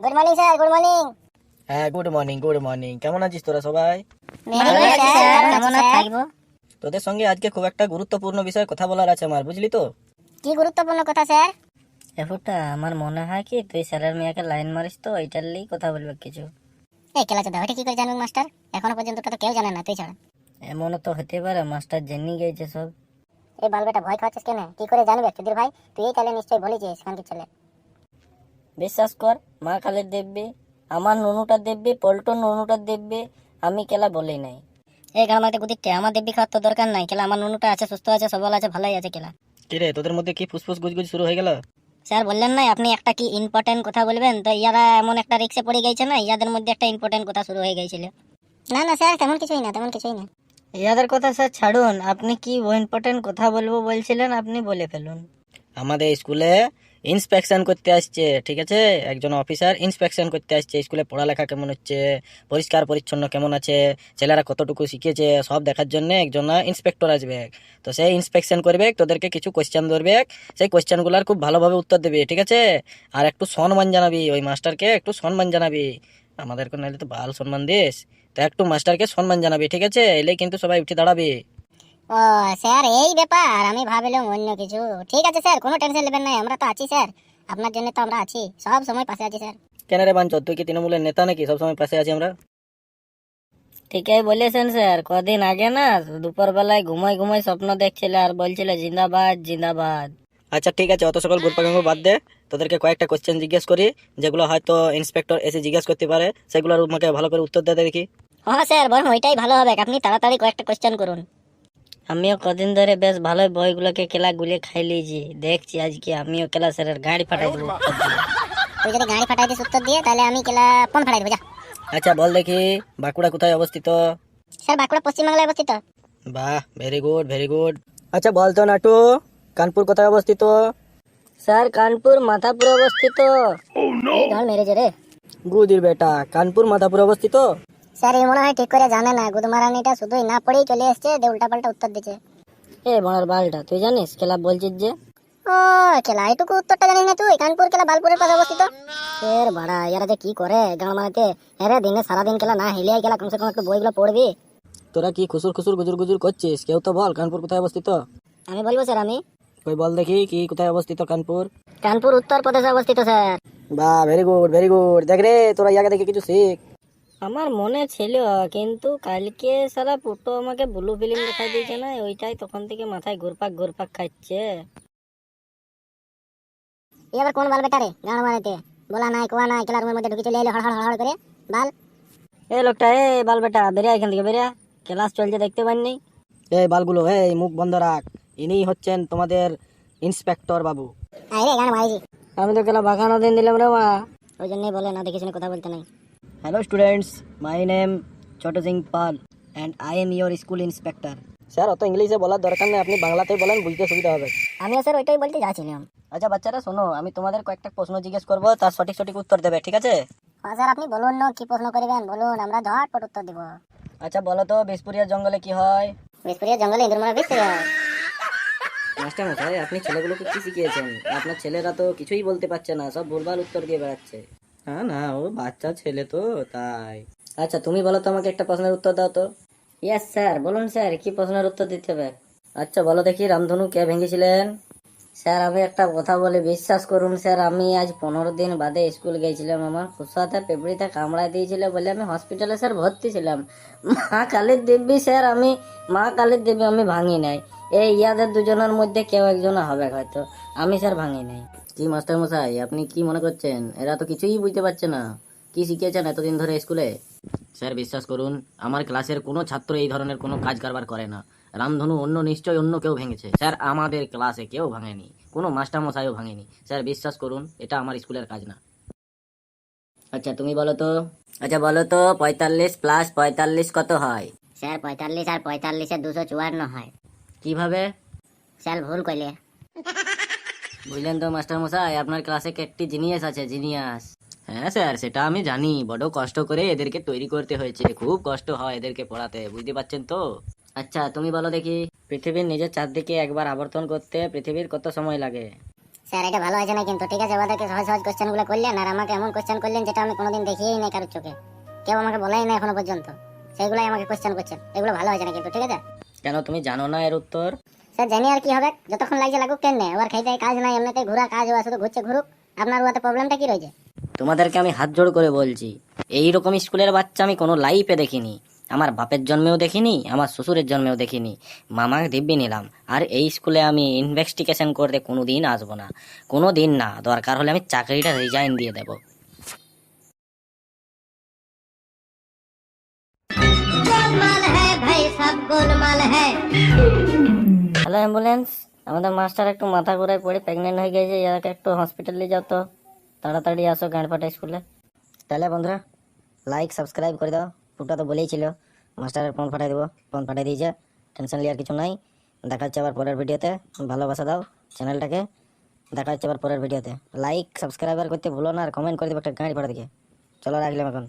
Good morning sir good morning হ্যাঁ good morning good morning কেমন আছিস তোরা সবাই? কেমন থাকব তোদের সঙ্গে আজকে খুব একটা গুরুত্বপূর্ণ বিষয়ে কথা বলার আছে আমার বুঝলি তো? কি গুরুত্বপূর্ণ কথা স্যার এফুটা আমার মনে হয় কি তুই স্যারের মেয়েকে লাইন মারিস তো ওইটার লিই কথা বলবে কিছু। এই খেলা চোদা ওইটা কি করে জানব মাস্টার এখনও পর্যন্ত তো কেউ জানে না তুই ছাড়া। এমনও তো হতে পারে মাস্টার জেনে গেছে সব। এই বালবেটা ভয় খাওয়াচ্ছিস কেন? কি করে জানবে চুদির ভাই? তুই এই তাহলে নিশ্চয়ই বলেছিস এখানকার ছেলে। বিশ্বাস কর মা কালের দেববে আমার নুনুটা দেখবে পল্টন নুনুটা দেববে আমি কেলা বলি নাই। এই গামাতে গুদিতে আমার দেবী খাওয়ার তো দরকার নাই খেলা আমার নুনুটা আছে সুস্থ আছে সবল আছে ভালোই আছে খেলা কিরে তোদের মধ্যে কি ফুসফুস গুজগুজ শুরু হয়ে গেল? স্যার বললেন না আপনি একটা কি ইম্পর্টেন্ট কথা বলবেন? তো ইয়ারা এমন একটা রিক্সে পড়ে গেছে না ইয়াদের মধ্যে একটা ইম্পর্টেন্ট কথা শুরু হয়ে গেছিল। না না স্যার তেমন কিছুই না তেমন কিছুই না। ইয়াদের কথা স্যার ছাড়ুন আপনি কি ইম্পর্টেন্ট কথা বলব বলছিলেন আপনি বলে ফেলুন। আমাদের স্কুলে ইন্সপেকশন করতে আসছে, ঠিক আছে? একজন অফিসার ইন্সপেকশন করতে আসছে, স্কুলে পড়ালেখা কেমন হচ্ছে, পরিষ্কার পরিচ্ছন্ন কেমন আছে, ছেলেরা কতটুকু শিখেছে, সব দেখার জন্য একজন ইন্সপেক্টর আসবে। তো সেই ইন্সপেকশন করবে, তোদেরকে কিছু কোয়েশ্চেন ধরবে, সেই কোয়েশ্চেনগুলোর খুব ভালোভাবে উত্তর দেবে, ঠিক আছে? আর একটু সম্মান জানাবি, ওই মাস্টারকে একটু সম্মান জানাবি। আমাদেরকে নাহলে তো বাল সম্মান দিস। তো একটু মাস্টারকে সম্মান জানাবি, ঠিক আছে? এলে কিন্তু সবাই উঠে দাঁড়াবে। ও স্যার এই ব্যাপার আমি ভাবলাম অন্য কিছু। ঠিক আছে স্যার কোনো টেনশন নেবেন না আমরা তো আছি স্যার। আপনার জন্য তো আমরা আছি সব সময় পাশে আছি স্যার। কেন রে বাঞ্চ তুই কি তৃণমূলের নেতা নাকি? সবসময় পাশে আছি আমরা। ঠিকই বলেছেন স্যার কদিন আগে না দুপুর বেলায় ঘুমাই ঘুমাই স্বপ্ন দেখছিল আর বলছিল জিন্দাবাদ জিন্দাবাদ। আচ্ছা ঠিক আছে অত সকল গুরপাগাঙ্গ বাদ দে। তোদেরকে কয়েকটা কোশ্চেন জিজ্ঞেস করি যেগুলো হয়তো ইন্সপেক্টর এসে জিজ্ঞেস করতে পারে সেগুলোর আমাকে ভালো করে উত্তর দে দেখি। হ্যাঁ স্যার বরং ওইটাই ভালো হবে। আপনি তাড়াতাড়ি কয়েকটা কোয়েশ্চেন করুন। আমিও কদিন ধরে বেশ ভালো বইগুলোকে কেলা গুলিয়ে খাই লিয়েছি দেখছি আজকে আমিও কেলা স্যারের গাড়ি ফাটাই দেবো। তুই যদি গাড়ি ফাটাই দিস উত্তর দিয়ে তাহলে আমি কেলা ফোন ফাটাই দেবো যা। আচ্ছা বল দেখি বাঁকুড়া কোথায় অবস্থিত? স্যার বাঁকুড়া পশ্চিমবাংলায় অবস্থিত। বাহ ভেরি গুড ভেরি গুড আচ্ছা বল তো নাটু কানপুর কোথায় অবস্থিত? স্যার কানপুর মাথাপুর অবস্থিত। ঢল মেরেছে রে। গুদির বেটা কানপুর মাথাপুর অবস্থিত? স্যার এই মনে হয় ঠিক করে জানে না। গুদমারানিটা শুধুই না পড়েই চলে এসছে দিয়ে উল্টা পাল্টা উত্তর দিচ্ছে এ বড়ার বালটা তুই জানিস কেলা বলছিস যে? ও খেলা এটুকু উত্তরটা জানিস না তুই? কানপুর খেলা বালপুরের পাশে অবস্থিত। এর বাড়া এরা যে কি করে? গান মারাতে এরে দিনে সারাদিন খেলা না হিলিয়ে গেলা কমসে কম একটু বইগুলো পড়বি। তোরা কি খুসুর খুসুর গুজুর গুজুর করছিস? কেউ তো বল কানপুর কোথায় অবস্থিত? আমি বলব স্যার আমি। কই বল দেখি কি কোথায় অবস্থিত কানপুর? কানপুর উত্তর প্রদেশে অবস্থিত স্যার। বাহ ভেরি গুড ভেরি গুড দেখ রে তোরা ইয়াকে দেখে কিছু শিখ। আমার মনে ছিল কিন্তু কালকে সারা পুটো আমাকে ব্লু ফিল্ম দেখাই দিয়েছে না ওইটাই তখন থেকে মাথায় ঘুরপাক ঘুরপাক খাচ্ছে। এই আবার কোন বাল বেটা রে গান মারাতে বলা নাই কোয়া নাই খেলার রুমের মধ্যে ঢুকে চলে এলো হড় হড় হড় করে। বাল। এ লোকটা এ বাল বেটা বেরিয়া এখান থেকে বেরিয়া ক্লাস চলছে দেখতে পাননি? এই বালগুলো এই মুখ বন্ধ রাখ। ইনি হচ্ছেন তোমাদের ইন্সপেক্টর বাবু। আই রে গান মারাইছি আমি তো কেলা বাগানো দিন দিলাম রে মা? ওই জন্যই বলে না দেখে শুনে কথা বলতে নাই। Hello students my name Chhot Singh Pal and I am your school inspector sir অত ইংলিশে বলার দরকার নেই। আপনি বাংলাতেই বলেন বুঝতে সুবিধা হবে। আমিও স্যার ওইটাই বলতে যাচ্ছিলাম আচ্ছা বাচ্চারা শোনো আমি তোমাদের কয়েকটা প্রশ্ন জিজ্ঞেস করব তার সঠিক সঠিক উত্তর দেবে ঠিক আছে? হ্যাঁ স্যার আপনি বলুন না কি প্রশ্ন করবেন? বলুন আমরা ঝটপট উত্তর দিব। আচ্ছা বলো তো বিসপুরিয়ার জঙ্গলে কি হয়? বিসপুরিয়া জঙ্গলে ইঁদুর মারা বেশ মাস্টার মশাই আপনি ছেলেগুলোকে কি শিখিয়েছেন? আপনার ছেলেরা তো কিছুই বলতে পারছে না সব ভুলভাল উত্তর দিয়ে বেড়াচ্ছে। হ্যাঁ না ও বাচ্চা ছেলে তো তাই। আচ্ছা তুমি বলো তো আমাকে একটা প্রশ্নের উত্তর দাও তো। ইয়েস স্যার বলুন স্যার কি প্রশ্নের উত্তর দিতে হবে? আচ্ছা বলো দেখি রামধনু কে ভেঙেছিলেন? স্যার আমি একটা কথা বলে বিশ্বাস করুন স্যার আমি আজ পনেরো দিন বাদে স্কুল গেছিলাম। আমার খুশাতে পেপড়িতে কামড়ায় দিয়েছিল বলে আমি হসপিটালে স্যার ভর্তি ছিলাম। মা কালীর দেবী স্যার আমি মা কালীর দেবী আমি ভাঙি নাই। এই ইয়াদের দুজনের মধ্যে কেউ একজন হবে হয়তো। আমি স্যার ভাঙি নাই। কি মাস্টার মশাই আপনি কি মনে করছেন? এরা তো কিছুই বুঝতে পারছে না। কি শিখিয়েছেন এতদিন ধরে স্কুলে? স্যার বিশ্বাস করুন আমার ক্লাসের কোনো ছাত্র এই ধরনের কোনো কাজ কারবার করে না। রামধনু অন্য নিশ্চয় অন্য কেউ ভেঙেছে। স্যার আমাদের ক্লাসে কেউ ভাঙেনি। কোনো মাস্টার মশাইও ভাঙেনি। স্যার বিশ্বাস করুন এটা আমার স্কুলের কাজ না। আচ্ছা তুমি বলো তো। আচ্ছা বলো তো পঁয়তাল্লিশ প্লাস পঁয়তাল্লিশ কত হয়? স্যার পঁয়তাল্লিশ আর পঁয়তাল্লিশে দুশো চুয়ান্ন হয়। কীভাবে? স্যার ভুল কইলে। বুঝলেন তো মাস্টার মশাই আপনার ক্লাসে একটি জিনিয়াস আছে জিনিয়াস। হ্যাঁ স্যার সেটা আমি জানি। বড় কষ্ট করে এদেরকে তৈরি করতে হয়েছে। খুব কষ্ট হয় এদেরকে পড়াতে বুঝতে পারছেন তো? আচ্ছা তুমি বলো দেখি পৃথিবীর নিজের চারদিকে একবার আবর্তন করতে পৃথিবীর কত সময় লাগে? স্যার এটা ভালো হয়েছে না কিন্তু। ঠিক আছে ওদেরকে সহজ সহজ কোশ্চেনগুলো করলেন আর আমাকে এমন কোশ্চেন করলেন যেটা আমি কোনোদিন দেখিয়েই নাই কারোর চোখে। কেউ আমাকে বলাই না এখনও পর্যন্ত। সেইগুলাই আমাকে কোশ্চেন করছেন। এগুলো ভালো হয়েছে না কিন্তু ঠিক আছে? কেন তুমি জানো না এর উত্তর? স্যার জানি আর কি হবে। যতক্ষণ লাগছে লাগুক কেন ওর খাইতে কাজ নাই এমনিতে ঘোরা কাজ ওরা শুধু ঘুরছে ঘুরুক। আপনার ওতে প্রবলেমটা কি রয়েছে? তোমাদেরকে আমি হাত জোড় করে বলছি এই রকম স্কুলের বাচ্চা আমি কোনো লাইফে দেখিনি। আমার বাপের জন্মেও দেখিনি আমার শ্বশুরের জন্মেও দেখিনি। মামাকে দিব্যি নিলাম আর এই স্কুলে আমি ইনভেস্টিগেশন করতে কোনো দিন আসব না। কোনো দিন না দরকার হলে আমি চাকরিটা রিজাইন দিয়ে দেবো। হ্যালো অ্যাম্বুলেন্স আমাদের মাস্টার একটু মাথা ঘুরায় পড়ে প্রেগনেন্ট হয়ে গেছে ইয়াকে একটু হসপিটালে যাও তো। তাড়াতাড়ি আসো গাঁড়পাটা স্কুলে তাহলে বন্ধুরা লাইক সাবস্ক্রাইব করে দাও। টুকটা তো বলেই ছিল মাস্টারের ফোন পাঠিয়ে দেবো ফোন পাঠিয়ে দিয়েছে। টেনশন লিয়ার কিছু নাই। দেখা হচ্ছে আবার পরের ভিডিওতে ভালোবাসা দাও চ্যানেলটাকে দেখা হচ্ছে আবার পরের ভিডিওতে লাইক সাবস্ক্রাইবার করতে ভুলো না আর কমেন্ট করে দেবো একটা গাড়ি পাঠা দিকে চলো রাখলাম এখন।